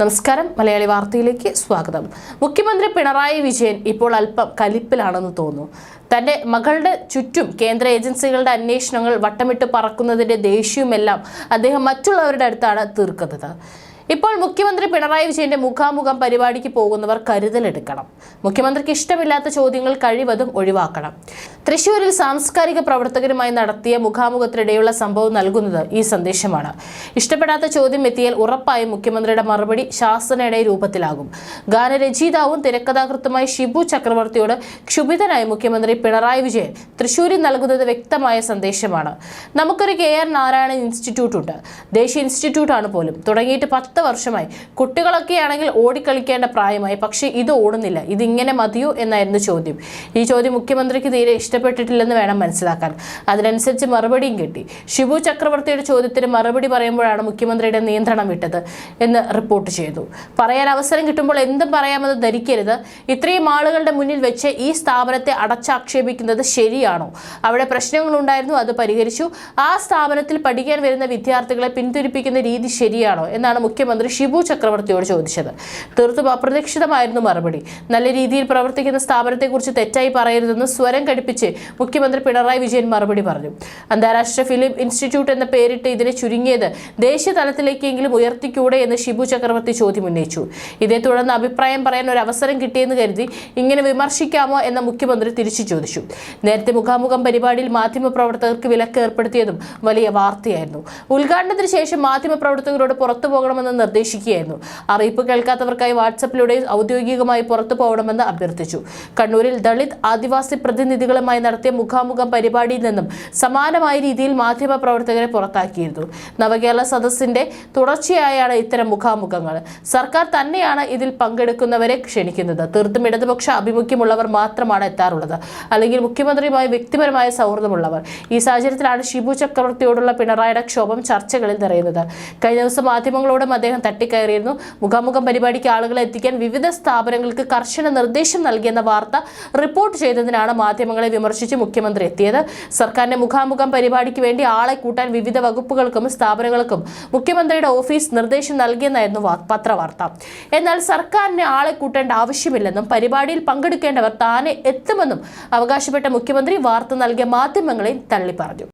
നമസ്കാരം. മലയാളി വാർത്തയിലേക്ക് സ്വാഗതം. മുഖ്യമന്ത്രി പിണറായി വിജയൻ ഇപ്പോൾ അല്പം കലിപ്പിലാണെന്ന് തോന്നുന്നു. തന്റെ മകളുടെ ചുറ്റും കേന്ദ്ര ഏജൻസികളുടെ അന്വേഷണങ്ങൾ വട്ടമിട്ട് പറക്കുന്നതിന്റെ ദേഷ്യവുമെല്ലാം അദ്ദേഹം മറ്റുള്ളവരുടെ അടുത്താണ് തീർക്കുന്നത്. ഇപ്പോൾ മുഖ്യമന്ത്രി പിണറായി വിജയന്റെ മുഖാമുഖം പരിപാടിക്ക് പോകുന്നവർ കരുതലെടുക്കണം മുഖ്യമന്ത്രിക്ക് ഇഷ്ടമില്ലാത്ത ചോദ്യങ്ങൾ കഴിവതും ഒഴിവാക്കണം. തൃശൂരിൽ സാംസ്കാരിക പ്രവർത്തകരുമായി നടത്തിയ മുഖാമുഖത്തിനിടെയുള്ള സംഭവം നൽകുന്നത് ഈ സന്ദേശമാണ്. ഇഷ്ടപ്പെടാത്ത ചോദ്യം എത്തിയാൽ ഉറപ്പായും മുഖ്യമന്ത്രിയുടെ മറുപടി ശാസനയുടെ രൂപത്തിലാകും. ഗാനരചയിതാവും തിരക്കഥാകൃത്തുമായ ഷിബു ചക്രവർത്തിയോട് ക്ഷുഭിതനായ മുഖ്യമന്ത്രി പിണറായി വിജയൻ തൃശൂരിൽ നൽകുന്നത് വ്യക്തമായ സന്ദേശമാണ്. നമുക്കൊരു കെ ആർ നാരായണൻ ഇൻസ്റ്റിറ്റ്യൂട്ട് ഉണ്ട്. ദേശീയ ഇൻസ്റ്റിറ്റ്യൂട്ടാണ് പോലും. തുടങ്ങിയിട്ട് പത്ത് വർഷമായി. കുട്ടികളൊക്കെ ആണെങ്കിൽ ഓടിക്കളിക്കേണ്ട പ്രായമായി. പക്ഷേ ഇത് ഓടുന്നില്ല. ഇതിങ്ങനെ മതിയോ എന്നായിരുന്നു ചോദ്യം. ഈ ചോദ്യം മുഖ്യമന്ത്രിക്ക് തീരെ ഇഷ്ടപ്പെട്ടിട്ടില്ലെന്ന് വേണം മനസ്സിലാക്കാൻ. അതിനനുസരിച്ച് മറുപടിയും കിട്ടി. ഷിബു ചക്രവർത്തിയുടെ ചോദ്യത്തിന് മറുപടി പറയുമ്പോഴാണ് മുഖ്യമന്ത്രിയുടെ നിയന്ത്രണം വിട്ടത് എന്ന് റിപ്പോർട്ട് ചെയ്തു. പറയാൻ അവസരം കിട്ടുമ്പോൾ എന്തും പറയാമെന്ന് ധരിക്കരുത്. ഇത്രയും ആളുകളുടെ മുന്നിൽ വെച്ച് ഈ സ്ഥാപനത്തെ അടച്ചാക്ഷേപിക്കുന്നത് ശരിയാണോ? അവിടെ പ്രശ്നങ്ങൾ ഉണ്ടായിരുന്നു അത് പരിഹരിച്ചു. ആ സ്ഥാപനത്തിൽ പഠിക്കാൻ വരുന്ന വിദ്യാർത്ഥികളെ പിന്തിരിപ്പിക്കുന്ന രീതി ശരിയാണോ? എന്നാണ് മുഖ്യമന്ത്രി ഷിബു ചക്രവർത്തിയോട് ചോദിച്ചത്. തീർത്തും അപ്രതീക്ഷിതമായിരുന്നു മറുപടി. നല്ല രീതിയിൽ പ്രവർത്തിക്കുന്ന സ്ഥാപനത്തെക്കുറിച്ച് തെറ്റായി പറയരുതെന്ന് സ്വരം കടുപ്പിച്ച് മുഖ്യമന്ത്രി പിണറായി വിജയൻ മറുപടി പറഞ്ഞു. അന്താരാഷ്ട്ര ഫിലിം ഇൻസ്റ്റിറ്റ്യൂട്ട് എന്ന പേരിട്ട് ഇതിനെ ചുരുങ്ങിയത് ദേശീയ തലത്തിലേക്കെങ്കിലും ഉയർത്തിക്കൂടെ എന്ന് ഷിബു ചക്രവർത്തി ചോദ്യം ഉന്നയിച്ചു. ഇതേ തുടർന്ന് അഭിപ്രായം പറയാൻ ഒരു അവസരം കിട്ടിയെന്ന് കരുതി ഇങ്ങനെ വിമർശിക്കാമോ എന്ന മുഖ്യമന്ത്രി തിരിച്ചു ചോദിച്ചു. നേരത്തെ മുഖാമുഖം പരിപാടിയിൽ മാധ്യമപ്രവർത്തകർക്ക് വിലക്ക് ഏർപ്പെടുത്തിയതും വലിയ വാർത്തയായിരുന്നു. ഉദ്ഘാടനത്തിന് ശേഷം മാധ്യമപ്രവർത്തകരോട് പുറത്തു പോകണമെന്ന് നിർദ്ദേശിക്കുകയായിരുന്നു. അറിയിപ്പ് കേൾക്കാത്തവർക്കായി വാട്സപ്പിലൂടെ ഔദ്യോഗികമായി പുറത്തു പോകണമെന്ന് അഭ്യർത്ഥിച്ചു. കണ്ണൂരിൽ ദളിത് ആദിവാസി പ്രതിനിധികളുമായി നടത്തിയ മുഖാമുഖം പരിപാടിയിൽ നിന്നും സമാനമായ രീതിയിൽ മാധ്യമ പ്രവർത്തകരെ പുറത്താക്കിയിരുന്നു. നവകേരള സദസ്സിന്റെ തുടർച്ചയായാണ് ഇത്തരം മുഖാമുഖങ്ങൾ. സർക്കാർ തന്നെയാണ് ഇതിൽ പങ്കെടുക്കുന്നവരെ ക്ഷണിക്കുന്നത്. തീർത്തും ഇടതുപക്ഷ അഭിമുഖ്യമുള്ളവർ മാത്രമാണ് എത്താറുള്ളത്. അല്ലെങ്കിൽ മുഖ്യമന്ത്രിയുമായി വ്യക്തിപരമായ സൗഹൃദമുള്ളവർ. ഈ സാഹചര്യത്തിലാണ് ഷിബു ചക്രവർത്തിയോടുള്ള പിണറായിയുടെ ക്ഷോഭം ചർച്ചകളിൽ നിറയുന്നത്. കഴിഞ്ഞ ദിവസം മാധ്യമങ്ങളോടും തട്ടിക്കയറിയിരുന്നു. മുഖാമുഖം പരിപാടിക്ക് ആളുകളെ എത്തിക്കാൻ വിവിധ സ്ഥാപനങ്ങൾക്ക് കർശന നിർദ്ദേശം നൽകിയെന്ന വാർത്ത റിപ്പോർട്ട് ചെയ്തതിനാണ് മാധ്യമങ്ങളെ വിമർശിച്ച് മുഖ്യമന്ത്രി എത്തിയത്. സർക്കാരിന്റെ മുഖാമുഖം പരിപാടിക്ക് വേണ്ടി ആളെ കൂട്ടാൻ വിവിധ വകുപ്പുകൾക്കും സ്ഥാപനങ്ങൾക്കും മുഖ്യമന്ത്രിയുടെ ഓഫീസ് നിർദ്ദേശം നൽകിയെന്നായിരുന്നു പത്രവാർത്ത. എന്നാൽ സർക്കാരിന് ആളെ കൂട്ടേണ്ട ആവശ്യമില്ലെന്നും പരിപാടിയിൽ പങ്കെടുക്കേണ്ടവർ താനെ എത്തുമെന്നും അവകാശപ്പെട്ട മുഖ്യമന്ത്രി വാർത്ത നൽകിയ മാധ്യമങ്ങളെ തള്ളിപ്പറഞ്ഞു.